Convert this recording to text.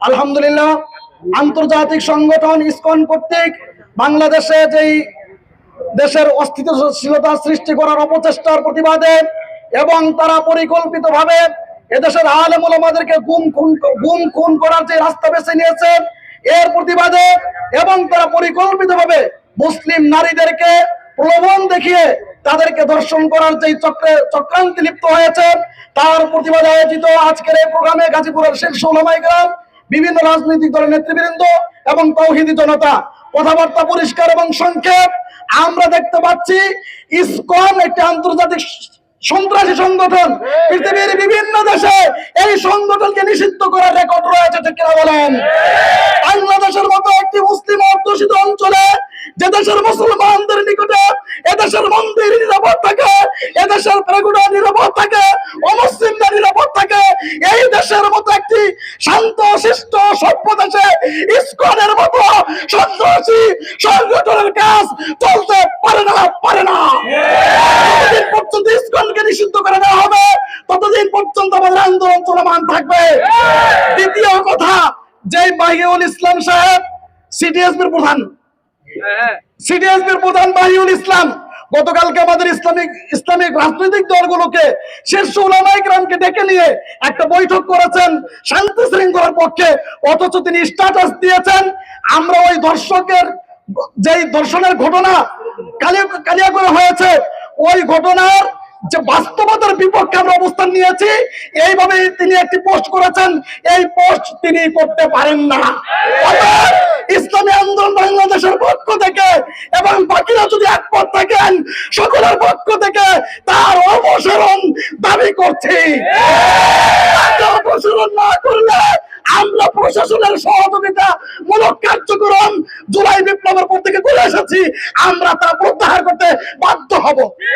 আলহামদুলিল্লাহ, আন্তর্জাতিক সংগঠন ইসকন কর্তৃক বাংলাদেশে যেই দেশের অস্থিতিশীলতা সৃষ্টি করার অপচেষ্টার প্রতিবাদে এবং তারা পরিকল্পিতভাবে এদেশের আলেম ওলামাদেরকে গুম খুন গুম খুন করার যে রাস্তা বেছে নিয়েছে, এর প্রতিবাদে এবং তারা পরিকল্পিতভাবে মুসলিম নারীদেরকে প্রলোভন দেখিয়ে তাদেরকে দর্শন করার যে চক্রে চক্রান্তে লিপ্ত হয়েছে, তার প্রতিবাদে আয়োজিত আজকের এই প্রোগ্রামে গাজীপুরের শীর্ষ ওলামাই গ্রাম বিভিন্ন রাজনৈতিক দলের নেতৃবৃন্দ এবং তৌহিদি জনতা। কথাবার্তা পরিষ্কার এবং সংক্ষেপ। আমরা দেখতে পাচ্ছি ইসকন একটি আন্তর্জাতিক সন্ত্রাসী সংগঠন। পৃথিবীর বিভিন্ন দেশে এই সংগঠনকে নিষিদ্ধ করার রেকর্ড রয়েছে, ঠিক কিনা বলেন? বাংলাদেশের মতো একটি মুসলিম অধ্যুষিত অঞ্চলে যে দেশের মুসলমানদের নিকটে এদেশের মন্দির নিরাপদ থাকে এদেশের প্রেগুড়া নিরাপদ থাকে অমুসলিমদের নিরাপদ থাকে। এই দেশের মতো একটি শান্ত শিষ্ট সভ্য দেশে ইস্কনের মতো সন্ত্রাসী সংগঠনের কাজ চলতে পারে না পারে না। যতদিন পর্যন্ত ইস্কনকে নিষিদ্ধ করে দেওয়া হবে ততদিন পর্যন্ত আমাদের আন্দোলন চলমান থাকবে। দ্বিতীয় কথা যে বাহিউল ইসলাম সাহেব সিটিএসবির প্রধান। সিডিএসবির প্রধান বাহিউল ইসলাম। গতকালকে আমাদের ইসলামিক ইসলামিক রাজনৈতিক দলগুলোকে শীর্ষ উলামাই গ্রামকে ডেকে নিয়ে একটা বৈঠক করেছেন শান্তি শৃঙ্খলার পক্ষে, অথচ তিনি স্ট্যাটাস দিয়েছেন। আমরা ওই দর্শকের, যেই দর্শনের ঘটনা কালিয়া করে হয়েছে, ওই ঘটনার যে বাস্তবতার বিপক্ষে আমরা অবস্থান নিয়েছি এইভাবে তিনি একটি পোস্ট করেছেন। এই পোস্ট তিনি করতে পারেন না। ইসলামী আন্দোলন বাংলাদেশের পক্ষ থেকে এবং বাকিরা যদি একমত থাকেন, সকলের পক্ষ থেকে তার অপসারণ দাবি করছি। অপসারণ না করলে আমরা প্রশাসনের সহযোগিতা মূলক কার্যক্রম জুলাই বিপ্লবের পর থেকে করে এসেছি। আমরা তা প্রত্যাহার করতে বাধ্য হব।